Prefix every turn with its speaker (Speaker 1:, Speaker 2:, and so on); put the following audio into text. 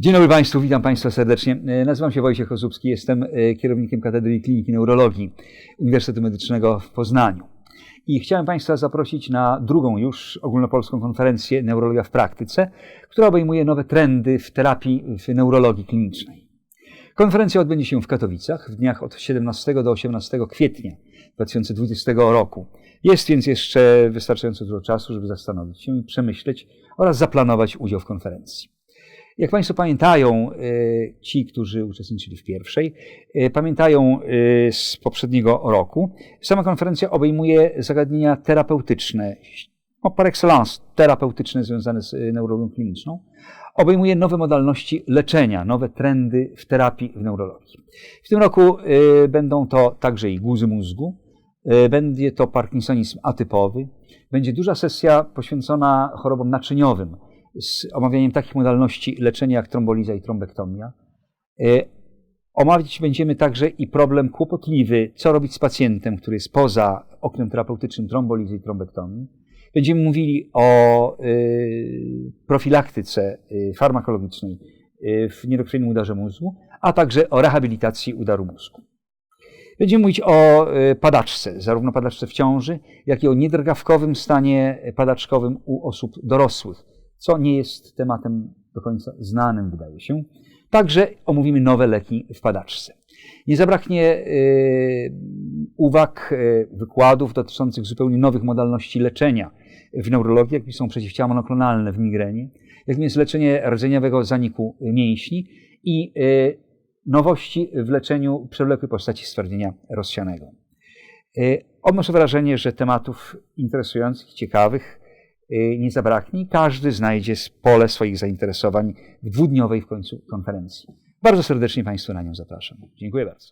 Speaker 1: Dzień dobry Państwu, witam Państwa serdecznie. E, Nazywam się Wojciech Kozubski, jestem e, kierownikiem Katedry Kliniki Neurologii Uniwersytetu Medycznego w Poznaniu. I chciałem Państwa zaprosić na drugą już ogólnopolską konferencję Neurologia w praktyce, która obejmuje nowe trendy w terapii w neurologii klinicznej. Konferencja odbędzie się w Katowicach w dniach od 17 do 18 kwietnia 2020 roku. Jest więc jeszcze wystarczająco dużo czasu, żeby zastanowić się i przemyśleć oraz zaplanować udział w konferencji. Jak Państwo pamiętają, e, ci, którzy uczestniczyli w pierwszej, e, pamiętają e, z poprzedniego roku, sama konferencja obejmuje zagadnienia terapeutyczne, no par excellence terapeutyczne związane z neurologią kliniczną, obejmuje nowe modalności leczenia, nowe trendy w terapii w neurologii. W tym roku będą to także i guzy mózgu, będzie to parkinsonizm atypowy, będzie duża sesja poświęcona chorobom naczyniowym, z omawianiem takich modalności leczenia jak tromboliza i trombektomia. E, Omawiać będziemy także i problem kłopotliwy, co robić z pacjentem, który jest poza oknem terapeutycznym trombolizy i trombektomii. Będziemy mówili o y, profilaktyce y, farmakologicznej w niedokrwiennym udarze mózgu, a także o rehabilitacji udaru mózgu. Będziemy mówić o padaczce, zarówno padaczce w ciąży, jak i o niedrgawkowym stanie padaczkowym u osób dorosłych co nie jest tematem do końca znanym, wydaje się. Także omówimy nowe leki w padaczce. Nie zabraknie y, uwag, y, wykładów dotyczących zupełnie nowych modalności leczenia w neurologii, jakie są przeciwciała monoklonalne w migrenie, jakim jest leczenie rdzeniowego zaniku mięśni i y, nowości w leczeniu przewlekłej postaci stwardnienia rozsianego. Odnoszę wrażenie, że tematów interesujących, ciekawych, Y, nie zabraknie. Każdy znajdzie pole swoich zainteresowań w dwudniowej w końcu konferencji. Bardzo serdecznie Państwa na nią zapraszam. Dziękuję bardzo.